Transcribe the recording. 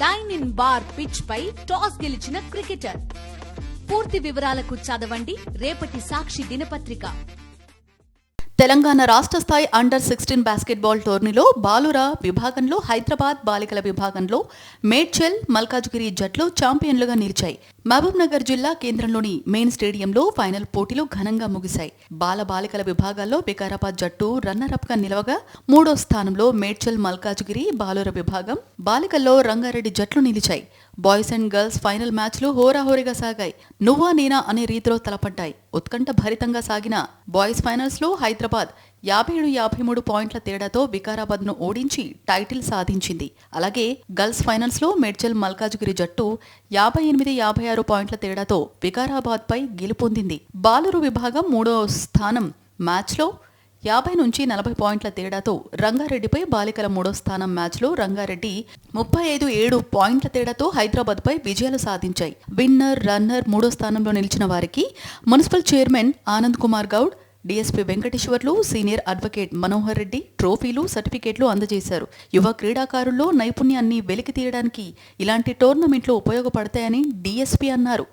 Dyne in bar pitch పై toss గెలిచిన cricketer. పూర్తి వివరాలకు చదవండి. రేపటి సాక్షి దినపత్రిక. తెలంగాణ రాష్ట్ర స్థాయి అండర్ సిక్స్టీన్ బాస్కెట్బాల్ టోర్నీలో బాలుర విభాగంలో హైదరాబాద్ బాలికల విభాగంలో మేడ్చల్ మల్కాజ్గిరి జట్లు ఛాంపియన్లుగా నిలిచాయి. మహబూబ్నగర్ జిల్లా కేంద్రంలోని మెయిన్ స్టేడియంలో ఫైనల్ పోటీలు ఘనంగా ముగిశాయి. బాల బాలికల విభాగాల్లో వికారాబాద్ జట్టు రన్నరప్గా నిలవగా మూడో స్థానంలో మేడ్చల్ మల్కాజ్గిరి బాలుర విభాగం బాలికల్లో రంగారెడ్డి జట్లు నిలిచాయి. బాయ్స్ అండ్ గర్ల్స్ ఫైనల్ మ్యాచ్లు హోరాహోరీగా సాగాయి. నువ్వా నేనా అనే రీతిలో తలపడ్డాయి. ఉత్కంఠ భరితంగా సాగిన బాయ్స్ ఫైనల్స్లో హైదరాబాద్ యాభై ఏడు యాభై మూడు పాయింట్ల తేడాతో వికారాబాద్ను ఓడించి టైటిల్ సాధించింది. అలాగే గర్ల్స్ ఫైనల్స్లో మెడ్చల్ మేడ్చల్ మల్కాజ్గిరి జట్టు యాభై ఎనిమిది యాభై ఆరు పాయింట్ల తేడాతో వికారాబాద్పై గెలుపొందింది. బాలురు విభాగం మూడో స్థానం మ్యాచ్లో యాభై నుంచి నలభై పాయింట్ల తేడాతో రంగారెడ్డిపై బాలికల మూడో స్థానం మ్యాచ్లో రంగారెడ్డి ముప్పై ఐదు ఏడు పాయింట్ల తేడాతో హైదరాబాద్పై విజయాలు సాధించాయి. విన్నర్ రన్నర్ మూడో స్థానంలో నిలిచిన వారికి municipal chairman Anand Kumar Goud DSP Venkateswarlu senior advocate Manohar Reddy ట్రోఫీలు సర్టిఫికేట్లు అందజేశారు. యువ క్రీడాకారుల్లో నైపుణ్యాన్ని వెలికి తీయడానికి ఇలాంటి టోర్నమెంట్లు ఉపయోగపడతాయని డీఎస్పీ అన్నారు.